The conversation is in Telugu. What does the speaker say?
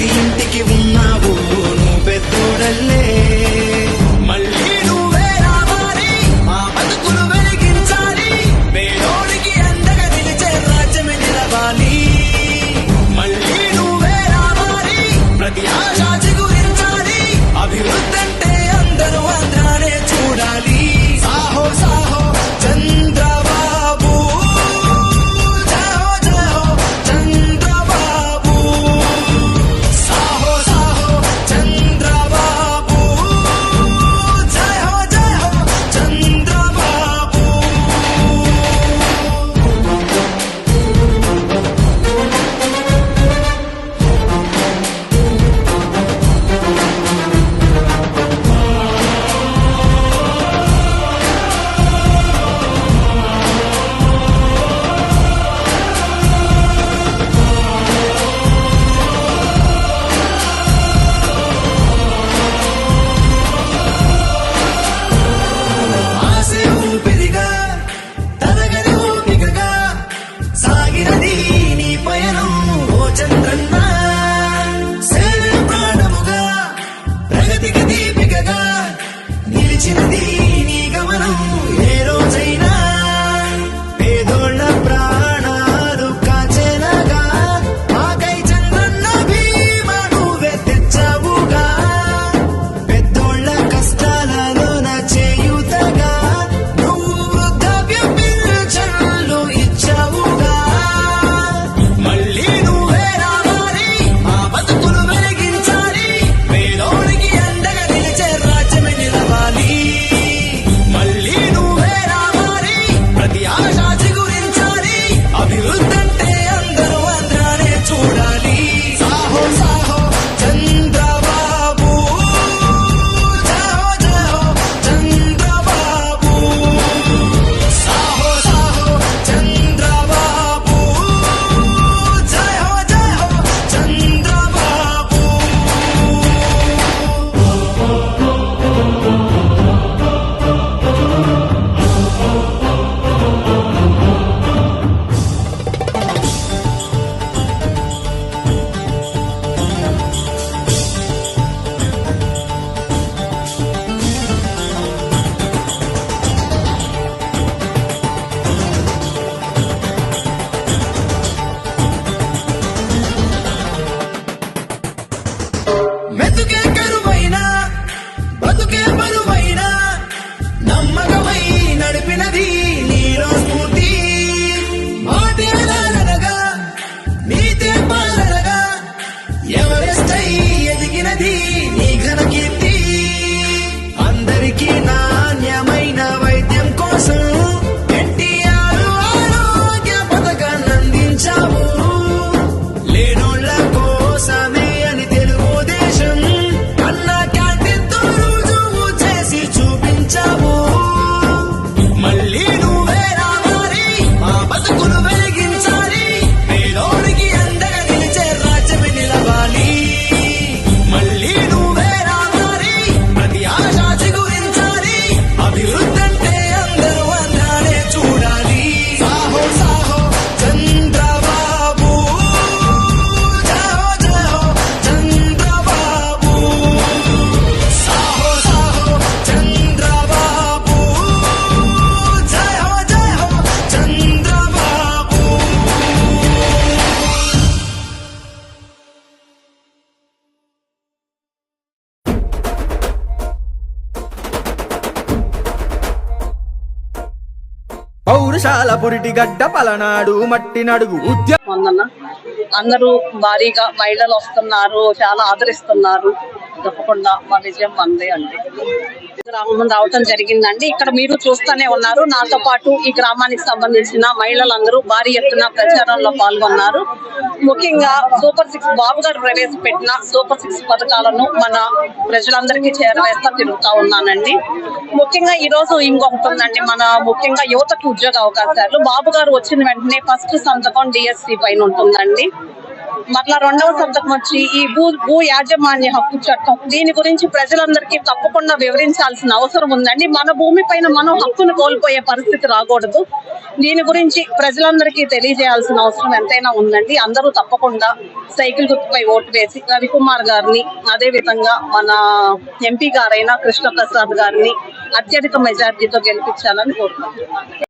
tinte ain't thinking. మెతుకే కరువైనా బతుకే పురుషాల పురిటి గడ్డ పలనాడు మట్టి నడుగు. అందరూ భారీగా మహిళలు వస్తున్నారు చాలా ఆదరిస్తున్నారు. తప్పకుండా మా విజయం మంది అండి. గ్రామం రావటం జరిగిందండి. ఇక్కడ మీరు చూస్తూనే ఉన్నారు. నాతో పాటు ఈ గ్రామానికి సంబంధించిన మహిళలందరూ భారీ ఎత్తున ప్రచారంలో పాల్గొన్నారు. ముఖ్యంగా సూపర్ సిక్స్ బాబు గారు ప్రవేశపెట్టిన సూపర్ సిక్స్ పథకాలను మన ప్రజలందరికీ చేరవేస్తా తిరుగుతా ఉన్నానండి. ముఖ్యంగా ఈ రోజు ఇంకొకటి ఉందండి. మన ముఖ్యంగా యువతకు ఉద్యోగ అవకాశాలు. బాబు గారు వచ్చిన వెంటనే ఫస్ట్ సంతకం డిఎస్సి పైన ఉంటుందండి. మరలా రెండవ సంతకం వచ్చి ఈ భూ భూ యాజమాన్య హక్కు చట్టం. దీని గురించి ప్రజలందరికీ తప్పకుండా వివరించాల్సిన అవసరం ఉందండి. మన భూమి పైన మనం హక్కును కోల్పోయే పరిస్థితి రాకూడదు. దీని గురించి ప్రజలందరికీ తెలియజేయాల్సిన అవసరం ఎంతైనా ఉందండి. అందరూ తప్పకుండా సైకిల్ గుర్తుపై ఓటు వేసి రవికుమార్ గారిని అదే విధంగా మన ఎంపీ గారైన కృష్ణ ప్రసాద్ గారిని అత్యధిక మెజార్టీతో గెలిపించాలని కోరుకుంటున్నాను